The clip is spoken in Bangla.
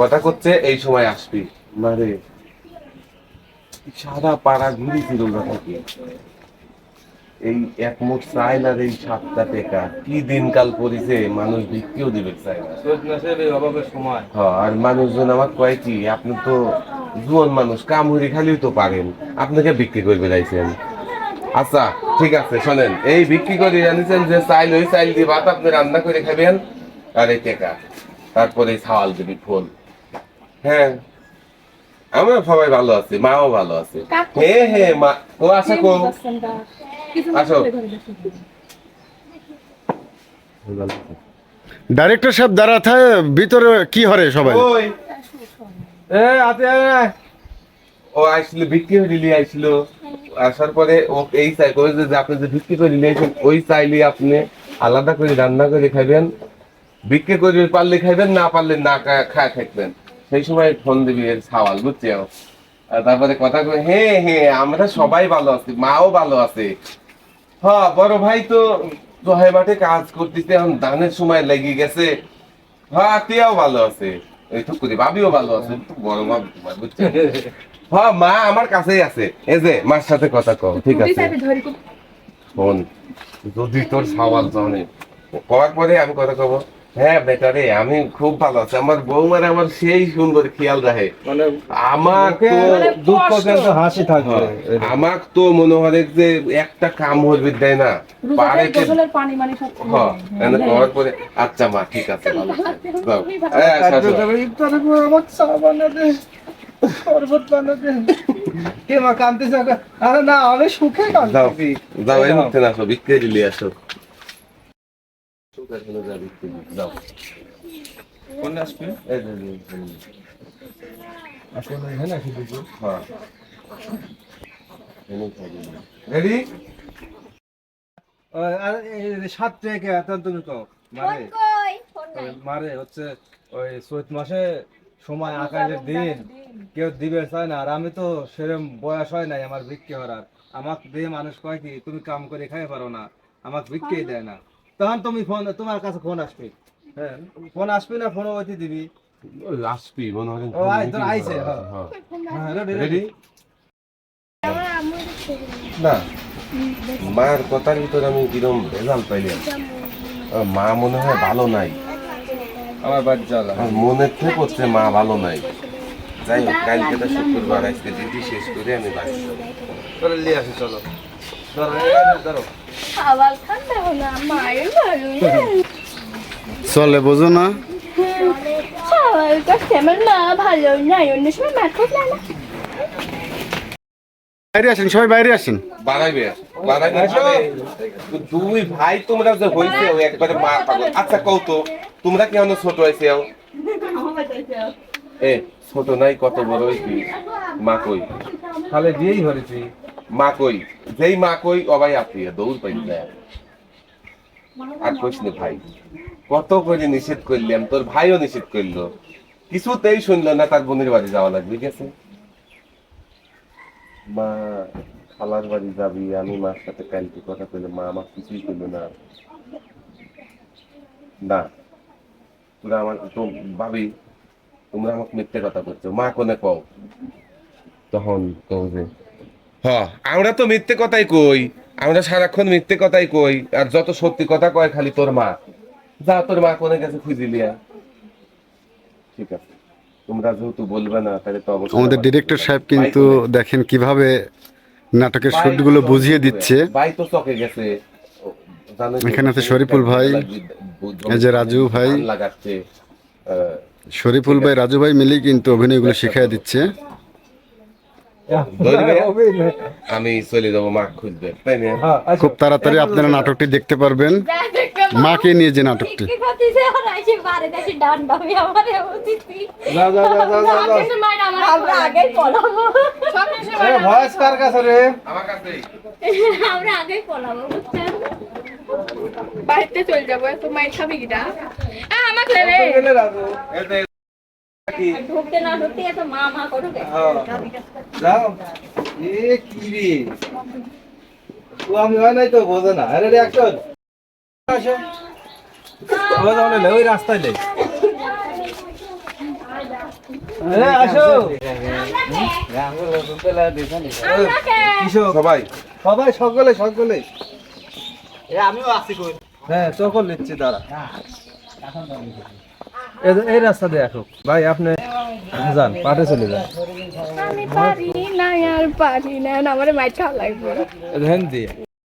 কথা করছে এই সময় আসবি। মানে সারা পাড়া ঘুরি ছিল থাকি এই এক মুঠ চাইল আর এই সাতটা টেকা কি দিনকাল পরিছে মানুষ বিক্রিও দিবে চাই না চৈত মাসের এই অভাবের সময়। হ্যাঁ, আর মানুষজন আমার কয় কি আপনি তো জুয়ান মানুষ কামড়ি খালিও তো পারেন। আপনাকে বিক্রি করে বেড়াইছেন আচ্ছা ঠিক আছে শোনেন এই বিক্রি করে জানিছেন যে চাইল ওই চাইল দিয়ে ভাত আপনি রান্না করে খাবেন। আর এই টেকা। তারপরে ছাওয়াল দিবি ফুল। হ্যাঁ আমরা সবাই ভালো আছি মাও ভালো আছে। হ্যাঁ হ্যাঁ মা ও আশা কো আসো। ডাইরেক্টর সাহেব দাঁড়া থাকে ভিতরে কি হরে সবাই? ওই। এ আতে ও আইছিল বিক্রি করে নিয়ে আইছিল। আসার পরে ও এই চাই করে যে আপনি যে বিক্রি করে নিয়ে ওই চাইলে আপনি আলাদা করে রান্না করে খাবেন বিক্রি করে পারলে খাইবেন না পারলে না খায় থাকবেন। সেই সময় ফোন দিবি এর সাওয়াল বুঝছি আর তারপরে কথা কই হ্যাঁ হ্যাঁ আমরা সবাই ভালো আছি মাও ভালো আছে। হ্যাঁ বড় ভাই তো দোহাই মাঠে কাজ করতেছে এখন ধানের সময় লেগে গেছে। হ্যাঁ আত্মীয়াও ভালো আছে। এই টুকুরি ভাবিও ভালো আছে বড় ভাবি তোমার বুঝছ? হ্যাঁ মা আমার কাছেই আছে। এই যে মার সাথে কথা কও ঠিক আছে? শোন যদি তোর সওয়াল জানে করার পরে আমি কথা কব। হ্যাঁ বেটারে আমি খুব ভালো আছি। আমার বৌমার আমার সেই সুন্দর খেয়াল রাখে। মানে আমার তো দুঃখ কিন্তু হাসি থাকবে। আমার তো মনে হয় যে একটা কাম হইবে দেয় না? পারে পানি মানি সব হ্যাঁ। করার পরে আচ্ছা মা ঠিক আছে ভালো শরবত কে মা কান্দিস আরে না আমি সুখে যাও কান্দি যাও এই মুহূর্তে না আসো বিক্রি দিলে আসো। হ্যাঁ সাত মারে হচ্ছে ওই চৈত মাসে সময় আকাশের দিন কেউ দিবে চায় না আর আমি তো সেরকম বয়স হয় নাই আমার বিক্রি করার আমাকে দিয়ে মানুষ কয় কি তুমি কাম করে খাই পারো না আমাকে বিক্রি দেয় না তখন তুমি ফোন তোমার কাছে ফোন আসবে। হ্যাঁ। ফোন আসবে না ফোন ওইটি দিবি। আসবি মনে হয় ও, আই- তোর আইছে, হ্যাঁ। হ্যাঁ। হ্যাঁ রেডি রেডি না। মার কথার ভিতরে আমি কিরম ভেজাল পাইলাম। মা মনে হয় ভালো নাই। আমার বাড়ি জ্বালা। মনে থেকে হচ্ছে মা ভালো নাই। যাই হোক কালকে তো শুক্রবার আজকে ডিউটি শেষ করে আমি বাড়ি। চলো চলো। ধরো ধরো। খাবার মায়ের ভালো চলে বোঝো না। খাবার কাছে আমার মা ভালো নাই অন্য সময় মা খুব না বাইরে আসেন সবাই বাইরে আসেন। বাড়াইবে বাড়াইবে আসো। মানে দুই ভাই তোমরা যে হইছে একবারে মা পাগল। আচ্ছা কও তো তোমরা কেমন ছোট হয়েছে এ ছোট নাই কত বড় হইছি? মা কই? খালে দিয়েই হরেছি মা কই? যেই মা কই, অবাই আপনি দৌড় পাই আর কইস ভাই, কত করে নিষেধ করলাম? তোর ভাইও নিষেধ করল। কিছুতেই শুনলো না, তার বোনের বাড়ি যাওয়া লাগবে গেছে মা, খালার বাড়ি যাবি, আমি মার সাথে কালকে কথা কইলে মা আমার কিছুই করল না। না, তোরা আমার তো ভাবি, তোমরা আমাকে মিথ্যে কথা করছ মা কোনে কও? তখন কও যে হ্যাঁ আমরা তো মিথ্যে কথাই কই। আমরা সারাক্ষণ মিথ্যে কথাই কই। আর যত সত্যি কথা কয় খালি তোর মা। যা তোর মা কোনে গেছে খুঁজিলিয়া ঠিক আছে। তোমরা যেহেতু বলবে না তাহলে তো অবশ্যই আমাদের ডিরেক্টর সাহেব কিন্তু দেখেন কীভাবে নাটকের শুটগুলো বুঝিয়ে দিচ্ছে। ভাই তো চকে গেছে। এখানে আছে শরীফুল ভাই, এই যে রাজু ভাই। শরীফুল ভাই রাজু ভাই মিলেই কিন্তু অভিনয়গুলো শিখিয়ে দিচ্ছে। আমি চলে যাব মা খুঁজবে তাই না? হ্যাঁ, খুব তাড়াতাড়ি আপনারা নাটকটি দেখতে পারবেন। মাকে নিয়ে যে নাটকটি। বাড়িতে চলে যাব মাইর খাবি কিনা আমাকে ঢুকতে না ঢুকতে এত মা মা করবে হ্যাঁ। যাও। এ কি রে? ও আমি হয় নাই তো বোঝে না। আরে রে অ্যাকশন আসো। ও যাও লে ওই রাস্তায় লে। এ, আসো। সবাই। সবাই সকলে সকলে। হ্যাঁ চকল নিচ্ছি দাঁড়া। এই- এই রাস্তা দিয়ে আসুক। ভাই আপনি যান পাটে চলে যান। আমি পারি না আর পারি না আমার মাইর খাওয়া লাগবে ধ্যান দিয়ে।